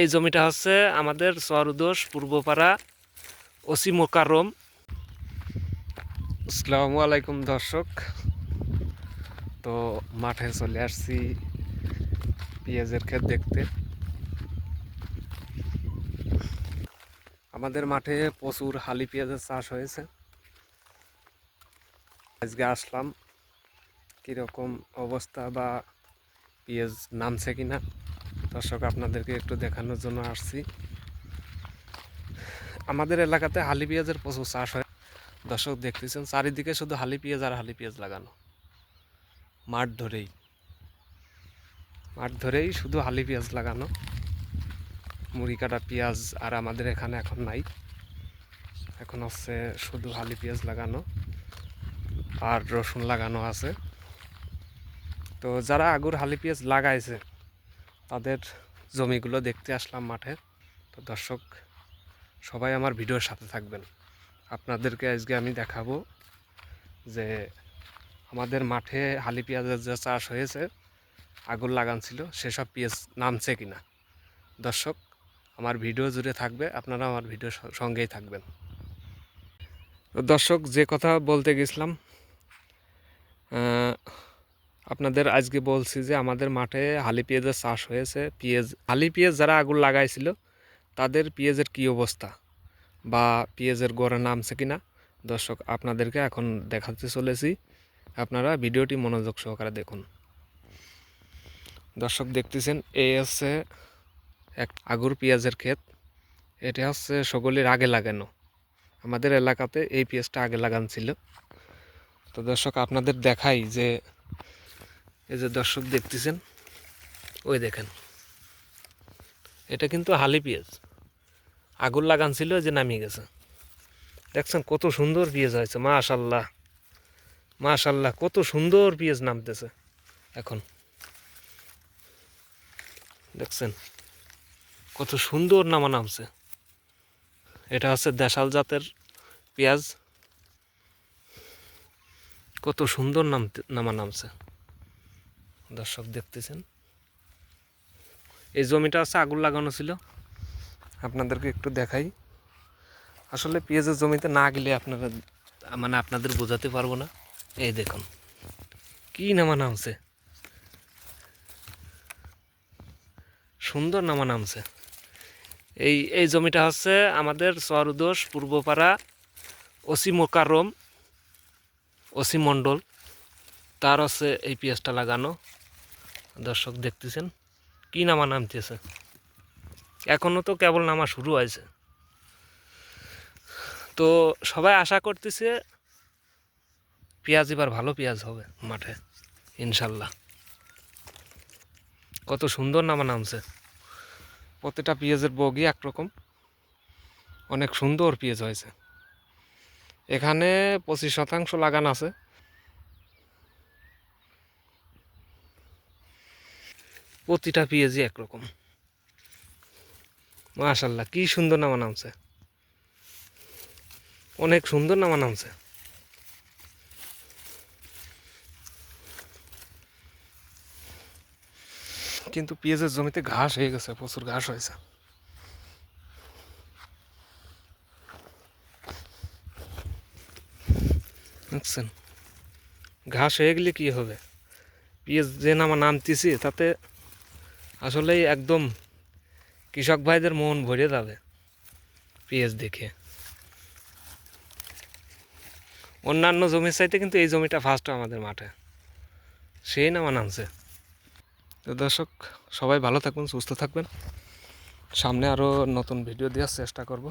এই জমিটা হচ্ছে আমাদের সরদোষ পূর্বপাড়া, ওসি মোকারম আসসালামু আলাইকুম দর্শক। তো মাঠে চলে আসছি পেঁয়াজের ক্ষেত দেখতে। আমাদের মাঠে প্রচুর হালি পেঁয়াজের চাষ হয়েছে। আজকে আসলাম, কীরকম অবস্থা বা পেঁয়াজ নামছে কিনা। দর্শক, আপনাদেরকে একটু দেখানোর জন্য আসছি। আমাদের এলাকাতে হালি পেঁয়াজের প্রচুর চাষ হয়। দর্শক, দেখতেছেন, চারিদিকে শুধু হালি পেঁয়াজ আর হালি পেঁয়াজ লাগানো। মাঠ ধরেই। মাঠ ধরেই শুধু হালি পেঁয়াজ লাগানো। মুড়ি কাটা পেঁয়াজ আর আমাদের এখানে এখন নাই। এখন হচ্ছে শুধু হালি পেঁয়াজ লাগানো আর রসুন লাগানো আছে। তো যারা আগুর হালি পেঁয়াজ লাগাইছে তাদের জমিগুলো দেখতে আসলাম মাঠে। তো দর্শক, সবাই আমার ভিডিওর সাথে থাকবেন। আপনাদেরকে আজকে আমি দেখাবো যে আমাদের মাঠে হালি পেঁয়াজের যে চাষ হয়েছে, আগুন লাগান ছিল, সেসব পেঁয়াজ নামছে কি না দর্শক, আমার ভিডিও জুড়ে থাকবে আপনারা আমার ভিডিওর স- সঙ্গেই থাকবেন। দর্শক, যে কথা বলতে গেছিলাম আপনাদের আজকে বলছি যে আমাদের মাঠে হালি পেঁয়াজের চাষ হয়েছে। পেঁয়াজ, হালি পেঁয়াজ যারা আগুন লাগাইছিল, তাদের পেঁয়াজের কী অবস্থা? বা পেঁয়াজের গড়ে নামছে কিনা? দর্শক, আপনাদেরকে এখন দেখাতে চলেছি। আপনারা ভিডিওটি মনোযোগ সহকারে দেখুন। দর্শক, দেখতেছেন এই হচ্ছে এক আগুর পেঁয়াজের ক্ষেত। এটা হচ্ছে সকলের আগে লাগানো। আমাদের এলাকাতে এই পেঁয়াজটা আগে লাগান ছিল। তো দর্শক, আপনাদের দেখাই যে এই যে দর্শক দেখতেছেন, ওই দেখেন। এটা কিন্তু হালি পেঁয়াজ। আগুন লাগান ছিল যে নামিয়ে গেছে। দেখছেন কত সুন্দর পেঁয়াজ হয়েছে, মাশাল্লাহ। মাশাল্লাহ, কত সুন্দর পেঁয়াজ নামতেছে এখন। দেখছেন কত সুন্দর নামা নামছে। এটা হচ্ছে দেশাল জাতের পেঁয়াজ। কত সুন্দর নামতে নামা নামছে। দর্শক দেখতেছেন। এই জমিটা আছে আগুন লাগানো ছিল। আপনাদেরকে একটু দেখাই। আসলে পেঁয়াজের জমিতে না গেলে আপনারা মানে আপনাদের বোঝাতে পারব না। এই দেখুন, কি নামা নামছে? সুন্দর নামা নামছে। এই এই জমিটা হচ্ছে আমাদের সরদোষ পূর্বপাড়া, ওসি মোকারম ওসি মণ্ডল। তার হচ্ছে এই পেঁয়াজটা লাগানো। দর্শক দেখতেছেন? কি নামা নামতেছে? এখনও তো কেবল নামা শুরু হয়েছে। তো সবাই আশা করতেছে পেঁয়াজ এবার ভালো পেঁয়াজ হবে মাঠে, ইনশাল্লাহ। কত সুন্দর নামা নামছে। প্রতিটা পেঁয়াজের বগি একরকম। অনেক সুন্দর পেঁয়াজ হয়েছে। এখানে পঁচিশ শতাংশ লাগান আছে। প্রতিটা পেঁয়াজই একরকম। মাশাল্লাহ কি সুন্দর নামা নামছে। অনেক সুন্দর নামা নামছে। কিন্তু পেঁয়াজের জমিতে ঘাস হয়ে গেছে, প্রচুর ঘাস হয়েছে। ঘাস হয়ে গেলে কি হবে? পেঁয়াজ যে নামা নামতেছি, তাতে আসলেই একদম কৃষক ভাইদের মন ভরে যাবে পেঁয়াজ দেখে। অন্যান্য জমির চাইতে কিন্তু এই জমিটা ফার্স্ট আমাদের মাঠে। সেই নামা নামছে তো দর্শক, সবাই ভালো থাকবেন সুস্থ থাকবেন। সামনে আরও নতুন ভিডিও দেওয়ার চেষ্টা করব।